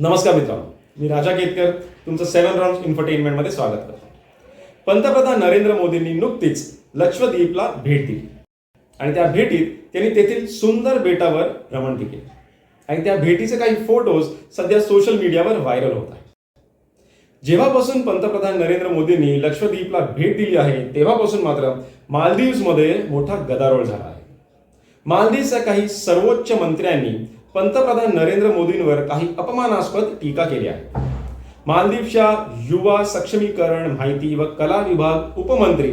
नमस्कार मित्रांनो. मी राजा केतकर तुमचं सेवन राऊंड इन्फरटेनमेंटमध्ये स्वागत करतो. पंतप्रधान नरेंद्र मोदींनी नुकतीच लक्षद्वीपला भेट दिली. आणि त्या भेटीत त्यांनी तेथील सुंदर बेटावर भ्रमण केले. आणि त्या भेटीचे काही फोटोज सध्या सोशल मीडियावर व्हायरल होत आहेत. जेव्हापासून पंतप्रधान नरेंद्र मोदींनी लक्षद्वीपला भेट दिली आहे तेव्हापासून मात्र मालदीव्समध्ये मोठा गदारोळ झाला आहे. मालदीवच्या काही सर्वोच्च मंत्र्यांनी पंतप्रधान नरेंद्र मोदींवर काही अपमानास्पद टीका केली आहे. मालदीवच्या युवा सक्षमीकरण माहिती व कला विभाग उपमंत्री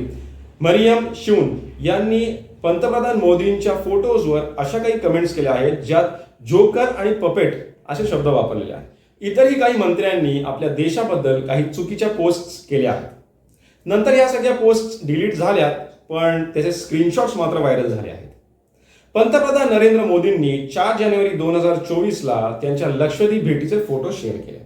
मरियम शिवून यांनी पंतप्रधान मोदींच्या फोटोजवर अशा काही कमेंट्स केल्या आहेत ज्यात जोकर आणि पपेट असे शब्द वापरलेले आहेत. इतरही काही मंत्र्यांनी आपल्या देशाबद्दल काही चुकीच्या पोस्ट केल्या आहेत. नंतर या सगळ्या पोस्ट डिलीट झाल्या पण त्याचे स्क्रीनशॉट्स मात्र व्हायरल झाले आहेत. पंतप्रधान नरेंद्र मोदींनी चार जानेवारी दोन हजार चोवीसला त्यांच्या लक्षद्वीप भेटीचे फोटो शेअर केले.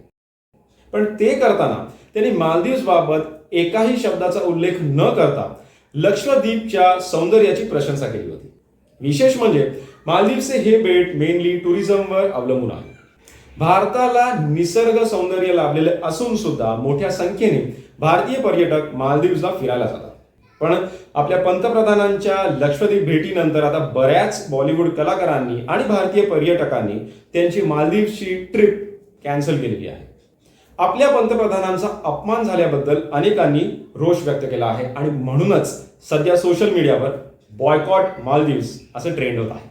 पण ते करताना त्यांनी मालदीव्स बाबत एकाही शब्दाचा उल्लेख न करता लक्षद्वीपच्या सौंदर्याची प्रशंसा केली होती. विशेष म्हणजे मालदीवचे हे बेट मेनली टुरिझमवर अवलंबून आहे. भारताला निसर्ग सौंदर्य लाभलेले असून सुद्धा मोठ्या संख्येने भारतीय पर्यटक मालदीव्सला फिरायला जातात. पण आपल्या पंतप्रधानांच्या लक्षद्वीप भेटीनंतर आता बऱ्याच बॉलिवूड कलाकारांनी आणि भारतीय पर्यटकांनी त्यांची मालदीवची ट्रिप कॅन्सल केलेली आहे. आपल्या पंतप्रधानांचा अपमान झाल्याबद्दल अनेकांनी रोष व्यक्त केला आहे आणि म्हणूनच सध्या सोशल मीडियावर बॉयकॉट मालदीव्स असं ट्रेंड होत आहे.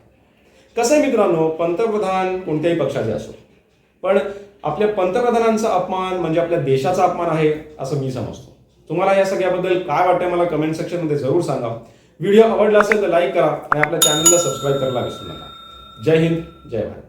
कसं मित्रांनो पंतप्रधान कोणत्याही पक्षाचे असो पण आपल्या पंतप्रधानांचा अपमान म्हणजे आपल्या देशाचा अपमान आहे असं मी समजतो. तुम्हाला या सगळ्याबद्दल काय वाटतंय मला कमेंट सेक्शनमध्ये जरूर सांगा. व्हिडिओ आवडला असेल तर लाईक करा आणि आपल्या चॅनलला सबस्क्राईब करायला विसरू नका. जय हिंद जय भारत.